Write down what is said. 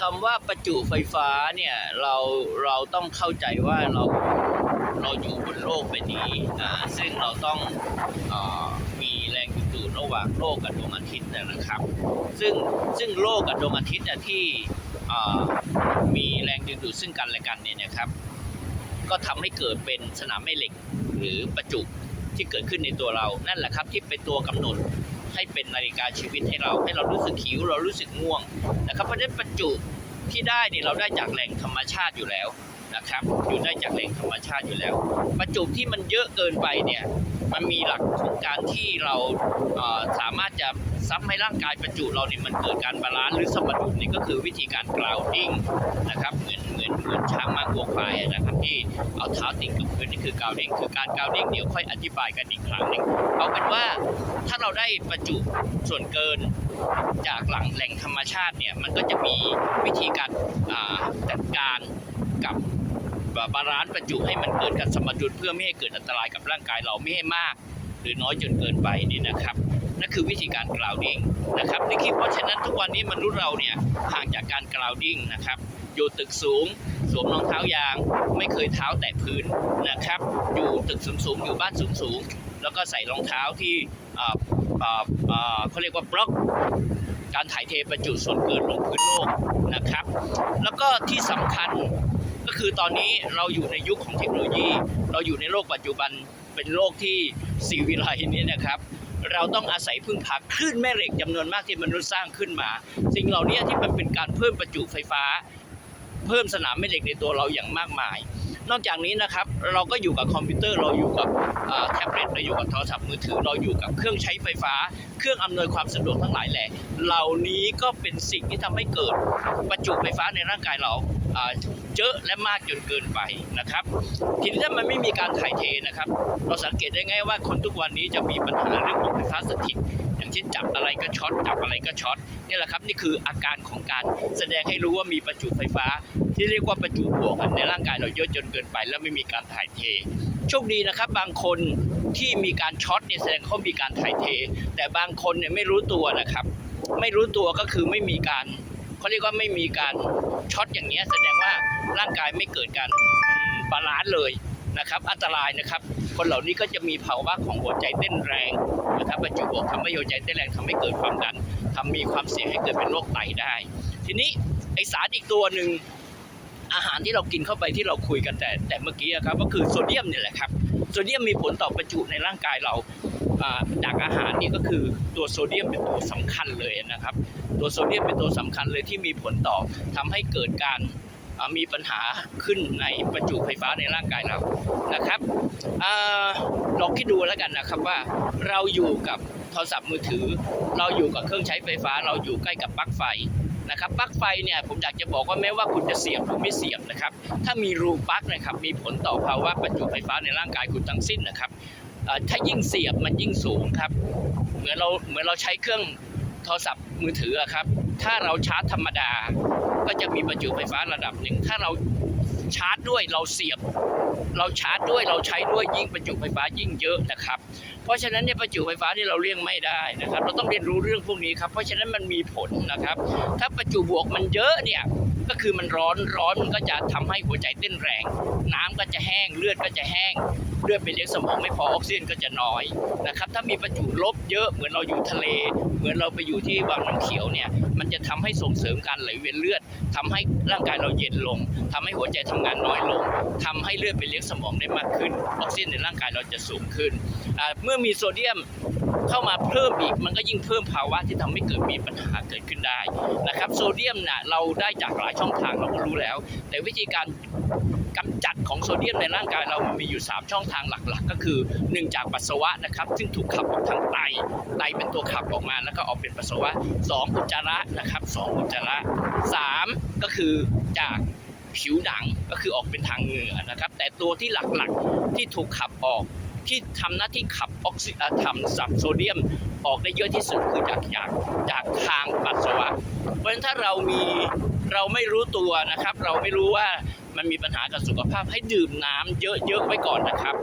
คำว่าประจุไฟฟ้าเนี่ยเราเราต้องเข้าใจว่าเราเราอยู่บนโลกใบนี้นะซึ่งเราต้องอมีแรงดึงดูดระหว่างโลกกับดวงอาทิตย์นะครับ ซึ่งซึ่งโลกกับดวงอาทิตย์ที่มีแรงดึงดูดซึ่งกันและกันเนี่ยนะครับ ก็ทำให้เกิดเป็นสนามแม่เหล็ก หรือประจุที่เกิดขึ้นในตัวเรา นั่นแหละครับที่เป็นตัวกำหนด ให้เป็นนาฬิกาชีวิตให้เราให้เรารู้สึกหิวเรารู้สึกง่วงนะครับเพราะฉะนั้นประจุที่ได้เนี่ยเราได้จากแหล่งธรรมชาติอยู่แล้ว นะครับอยู่ได้จากแหล่งธรรมชาติอยู่แล้ว ประจุที่มันเยอะเกินไปเนี่ยมันมีหลักของการที่เราเสามารถจะซับให้ร่างกายประจุเราเนี่ยมันเกิดการบาลานซ์หรือสมดุลนี่ก็คือวิธีการกราวดิ้งนะครับเหมือนเหมือนเหมือนช้างม้าวัวควายนะครับที่เอาเท้าติดกับพื้นนี่คือกราวดิ้งคือการกราวดิ้งเดี๋ยวค่อยอธิบายกันอีกครั้งหนึงเอาเป็นว่าถ้าเราได้ประจุส่วนเกินจากหลังแหล่งธรรมชาติเนี่ยมันก็จะมีวิธีการจัดการ บบาลานซ์ประจุให้มันเกิดการสมดุลเพื่อไม่ให้เกิดอันตรายกับร่างกายเราไม่ให้มาก หรือน้อยจนเกินไปนี่นะครับนั่นคือวิธีการกราวดิ้งนะครับในคลิปเพราะฉะนั้นทุกวันนี้มนุษย์เราเนี่ยห่างจากการกราวดิ้งนะครับอยู่ตึกสูงสวมรองเท้ายาง ไม่เคยเท้าแตะพื้นนะครับ อยู่ตึกสูงๆอยู่บ้านสูงๆแล้วก็ใส่รองเท้าที่เขาเรียกว่าบล็อก การถ่ายเทประจุส่วนเกินลงพื้นโลกนะครับ แล้วก็ที่สำคัญก็คือตอนนี้เราอยู่ในยุคของเทคโนโลยี เราอยู่ในโลกปัจจุบันเป็นโลกที่สีวิไลนี้นะครับเราต้องอาศัยพึ่งพาคลื่นแม่เหล็กจำนวนมากที่มนุษย์สร้างขึ้นมา สิ่งเหล่านี้ที่มันเป็นการเพิ่มประจุไฟฟ้า เพิ่มสนามแม่เหล็กในตัวเราอย่างมากมาย นอกจากนี้นะครับเราก็อยู่กับคอมพิวเตอร์เราอยู่กับแท็บเล็ตเราอยู่กับโทรศัพท์มือถือเราอยู่กับเครื่องใช้ไฟฟ้า เครื่องอำนวยความสะดวกทั้งหลายแหละ เหล่านี้ก็เป็นสิ่งที่ทำให้เกิดประจุไฟฟ้าในร่างกายเรา เยอะและมากจนเกินไปนะครับ ทีนี้ถ้ามันไม่มีการถ่ายเทนะครับ เราสังเกตได้ง่ายว่าคนทุกวันนี้จะมีปัญหาเรื่องของไฟฟ้าสถิตอย่างเช่นจับอะไรก็ช็อตจับอะไรก็ช็อตนี่แหละครับนี่คืออาการของการแสดงให้รู้ว่ามีประจุไฟฟ้า ที่เรียกว่าประจุบวกในร่างกายเราเยอะจนเกินไป แล้วไม่มีการถ่ายเทโชคดีนะครับบางคนที่มีการช็อตเนี่ยแสดงเขามีการถ่ายเท แต่บางคนเนี่ยไม่รู้ตัวนะครับ ไม่รู้ตัวก็คือไม่มีการ เขาเรียกว่าไม่มีการช็อตอย่างเนี้ยแสดงว่าร่างกายไม่เกิดการบาลานซ์เลยนะครับอันตรายนะครับ คนเหล่านี้ก็จะมีภาวะของหัวใจเต้นแรงนะครับประจุบวกทำให้หัวใจเต้นแรงทำให้เกิดความดันทำมีความเสี่ยงให้เกิดเป็นโรคไตได้ ทีนี้ไอสารอีกตัวหนึ่งอาหารที่เรากินเข้าไปที่เราคุยกันแต่แต่เมื่อกี้อะครับก็คือโซเดียมเนี่ยแหละครับโซเดียมมีผลต่อประจุในร่างกายเราจากอาหารนี่ก็คือตัวโซเดียมเป็นตัวสำคัญเลยนะครับ ตัวโซเดียมเป็นตัวสำคัญเลยที่มีผลต่อทำให้เกิดการมีปัญหาขึ้นในประจุไฟฟ้าในร่างกายเรานะครับอลองคิดดูแล้วกันนะครับว่าเราอยู่กับโทรศัพท์มือถือ เราอยู่กับเครื่องใช้ไฟฟ้า เราอยู่ใกล้กับปลั๊กไฟนะครับปลั๊กไฟเนี่ยผมอยากจะบอกว่าแม้ว่าคุณจะเสียบหรือไม่เสียบนะครับ ถ้ามีรูปลั๊กนะครับมีผลต่อภาวะประจุไฟฟ้าในร่างกายคุณทั้งสิ้นนะครับถ้ายิ่งเสียบมันยิ่งสูงครับ เหมือนเราเหมือนเราใช้เครื่อง โทรศัพท์มือถือครับ ถ้าเราชาร์จธรรมดา ก็จะมีประจุไฟฟ้าระดับหนึ่ง ถ้าเราชาร์จด้วยเราเสียบ เราชาร์จด้วยเราใช้ด้วยยิ่งประจุไฟฟ้ายิ่งเยอะนะครับ เพราะฉะนั้นเนี่ยประจุไฟฟ้าที่เราเลี่ยงไม่ได้นะครับ เราต้องเรียนรู้เรื่องพวกนี้ครับ เพราะฉะนั้นมันมีผลนะครับ ถ้าประจุบวกมันเยอะเนี่ย ก็คือมันร้อนร้อนมันก็จะทำให้หัวใจเต้นแรง น้ำก็จะแห้งเลือดก็จะแห้งเลือดไปเลี้ยงสมองไม่พอออกซิเจนก็จะน้อยนะครับถ้ามีประจุลบเยอะเหมือนเราอยู่ทะเล เหมือนเราไปอยู่ที่วังน้ำเขียวเนี่ยมันจะทำให้ส่งเสริมการไหลเวียนเลือดทำให้ร่างกายเราเย็นลงทำให้หัวใจทำงานน้อยลงทำให้เลือดไปเลี้ยงสมองได้มากขึ้นออกซิเจนในร่างกายเราจะสูงขึ้น เมื่อมีโซเดียม เข้ามาเพิ่มอีกมันก็ยิ่งเพิ่มภาวะที่ทำให้เกิดมีปัญหาเกิดขึ้นได้นะครับโซเดียมน่ะเราได้จากหลายช่องทางเราก็รู้แล้ว แต่วิธีการกำจัดของโซเดียมในร่างกายเรามันมีอยู่ 3 ช่องทางหลักๆ ก็คือ 1 จากปัสสาวะนะครับ ซึ่งถูกขับออกทางไตไตเป็นตัวขับออกมาแล้วก็ออกเป็นปัสสาวะ 2 อุจจาระนะครับ2อุจจาระ 3 ก็คือจากผิวหนังก็คือออกเป็นทางเหงื่อนะครับ แต่ตัวที่หลักๆที่ถูกขับออก ที่ทำหน้าที่ขับออกซิเจนทำสับโซเดียมออกได้เยอะที่สุดคือจากจากจากทางปัสสาวะ เพราะฉะนั้นถ้าเรามีเราไม่รู้ตัวนะครับ เราไม่รู้ว่ามันมีปัญหากับสุขภาพให้ดื่มน้ำเยอะๆไว้ก่อนนะครับ